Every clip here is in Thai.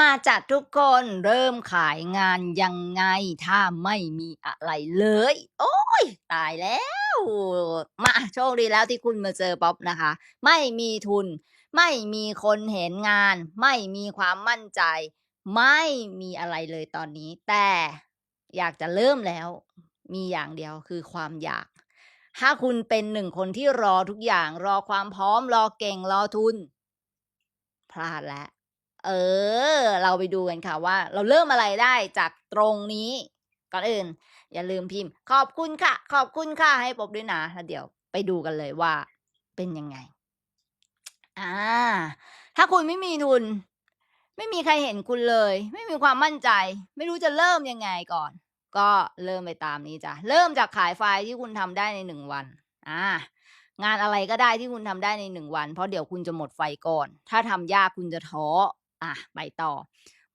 มาจัดทุกคนเริ่มขายงานยังไง ถ้าไม่มีอะไรเลย โอ๊ยตายแล้ว มาโชคดีแล้วที่คุณมาเจอป๊อปนะคะ ไม่มีทุน ไม่มีคนเห็นงาน ไม่มีความมั่นใจ ไม่มีอะไรเลยตอนนี้ แต่อยากจะเริ่มแล้ว มีอย่างเดียวคือความอยาก ถ้าคุณเป็นหนึ่งคนที่รอทุกอย่าง รอความพร้อม รอเก่งรอทุน พลาดแล้ว เออ เราไปดูกันค่ะว่า เราเริ่มอะไรได้จากตรงนี้ ก่อนอื่น อย่าลืมพิมพ์ ขอบคุณค่ะ ขอบคุณค่ะให้ปบด้วยนะแล้วเดี๋ยวไปดูกันเลยว่า เป็นยังไง อ่า ถ้าคุณไม่มีทุน ไม่มีใครเห็นคุณเลย ไม่มีความมั่นใจ ไม่รู้จะเริ่มยังไงก่อน ก็เริ่มไปตามนี้จ้ะเริ่มจากขายไฟล์ที่คุณทำได้ใน1วัน อ่างานอะไรก็ได้ที่คุณทำได้ใน1วัน เพราะเดี๋ยวคุณจะหมดไฟก่อน ถ้าทำยากคุณจะท้อ อะไปต่อ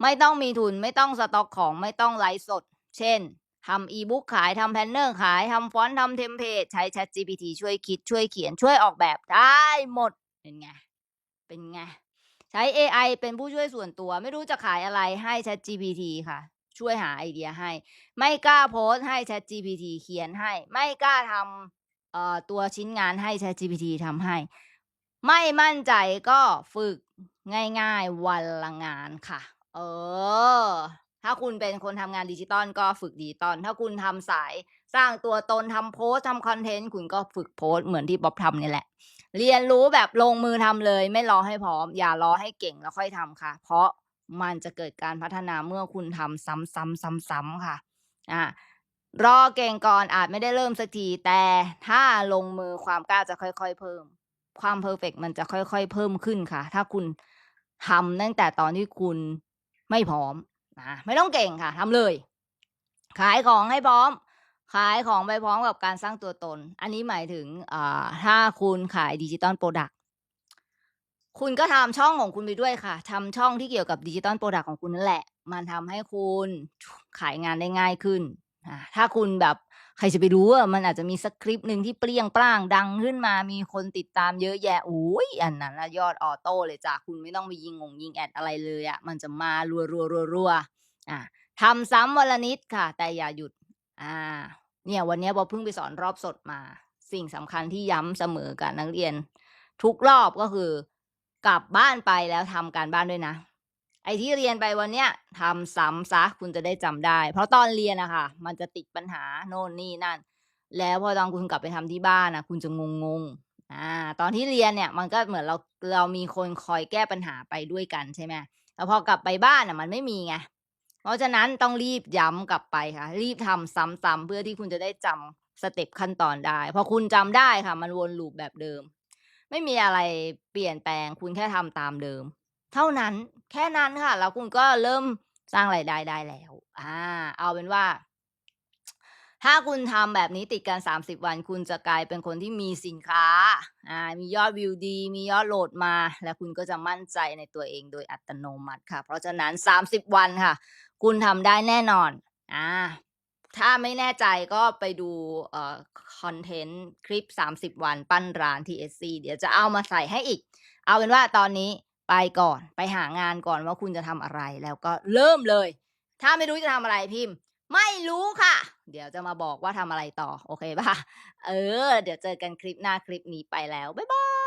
ไม่ต้องมีทุนไม่ต้องสต็อกของไม่ต้องไลฟ์สด เช่นทำอี-บุ๊กขายทำแพนเนอร์ขายทำฟอนต์ทำเทมเพลตใช้ ChatGPT ช่วยคิดช่วยเขียนช่วยออกแบบได้หมด เป็นไง เป็นไง ใช้เอไอเป็นผู้ช่วยส่วนตัว ไม่รู้จะขายอะไรให้ ChatGPT ค่ะ ช่วยหาไอเดียให้ ไม่กล้าโพสต์ให้ ChatGPT เขียนให้ ไม่กล้าทำเอ่อตัวชิ้นงานให้ ChatGPT ทำให้ ไม่มั่นใจก็ฝึกง่ายๆวันละงานค่ะ เออ ถ้าคุณเป็นคนทำงานดิจิทัลก็ฝึกดิจิทัลถ้าคุณทำสายสร้างตัวตนทำโพสทำคอนเทนต์คุณก็ฝึกโพสเหมือนที่ป๊อบทำนี่แหละ เรียนรู้แบบลงมือทำเลย ไม่รอให้พร้อม อย่ารอให้เก่งแล้วค่อยทำค่ะ เพราะมันจะเกิดการพัฒนาเมื่อคุณทำซ้ำๆๆๆค่ะ อ่ารอเก่งก่อนอาจไม่ได้เริ่มสักทีแต่ถ้าลงมือความกล้าจะค่อย ๆ เพิ่ม ความเพอร์เฟกต์มันจะค่อยๆ เพิ่มขึ้นค่ะ ถ้าคุณทำตั้งแต่ตอนที่คุณไม่พร้อมอาไม่ต้องเก่งค่ะทำเลย ขายของให้พร้อม ขายของไปพร้อมกับการสร้างตัวตน อันนี้หมายถึงถ้าคุณขายดิจิทัลพรดักต์คุณก็ทำช่องของคุณไปด้วยค่ะทำช่องที่เกี่ยวกับดิจิทัลพรดักต์ของคุณนั่นแหละ มันทำให้คุณขายงานได้ง่ายขึ้น ถ้าคุณแบบ ใครจะไปรู้อะมันอาจจะมีสักคลิปหนึ่งที่เปรี้ยงปร้างดังขึ้นมา มีคนติดตามเยอะแยะโอ้โฮอันนั้นยอดออโต้เลยจ้ะคุณไม่ต้องไปยิงงงยิงแอดอะไรเลยอะมันจะมารัวๆๆๆอาทำซ้ำวันละนิดค่ะ แต่อย่าหยุด อ่า เนี่ยวันนี้ยป๊อเพิ่งไปสอนรอบสดมา สิ่งสำคัญที่ย้ำเสมอกับนักเรียน ทุกรอบก็คือกลับบ้านไปแล้วทำการบ้านด้วยนะ ไอ้ที่เรียนไปวันเนี้ยทำซ้ำเสียคุณจะได้จำได้ เพราะตอนเรียนอะค่ะ มันจะติดปัญหาโน่นนี่นั่น แล้วพอตอนคุณกลับไปทำที่บ้านนะคุณจะงงๆอ่าตอนที่เรียนเนี่ยมันก็เหมือนเราเรามีคนคอยแก้ปัญหาไปด้วยกันใช่ไหมแต่พอกลับไปบ้านน่ะมันไม่มีไงเพราะฉะนั้นต้องรีบย้ำกลับไปค่ะ รีบทำซ้ำๆเพื่อที่คุณจะได้จำสเต็ปขั้นตอนได้พอคุณจำได้ค่ะ มันวน loop แบบเดิม ไม่มีอะไรเปลี่ยนแปลงคุณแค่ทำตามเดิม เท่านั้นแค่นั้นค่ะ แล้วคุณก็เริ่มสร้างรายได้ได้แล้ว อ่า เอาเป็นว่า ถ้าคุณทำแบบนี้ติดกัน 30 วัน คุณจะกลายเป็นคนที่มีสินค้า อ่า มียอดวิวดี มียอดโหลดมา แล้วคุณก็จะมั่นใจในตัวเองโดยอัตโนมัติค่ะ เพราะฉะนั้น 30 วันค่ะ คุณทำได้แน่นอน อ่าถ้าไม่แน่ใจก็ไปดูเอ่อคอนเทนต์คลิป 30 วันปั้นร้านที่ Etsy เดี๋ยวจะเอามาใส่ให้อีก เอาเป็นว่าตอนนี้ ไปก่อน ไปหางานก่อนว่าคุณจะทำอะไรแล้วก็เริ่มเลย ถ้าไม่รู้จะทำอะไรพิมพ์ ไม่รู้ค่ะ เดี๋ยวจะมาบอกว่าทำอะไรต่อ โอเคปะ่ะ?เออ เดี๋ยวเจอกันคลิปหน้าคลิปนี้ไปแล้ว บ๊ายบาย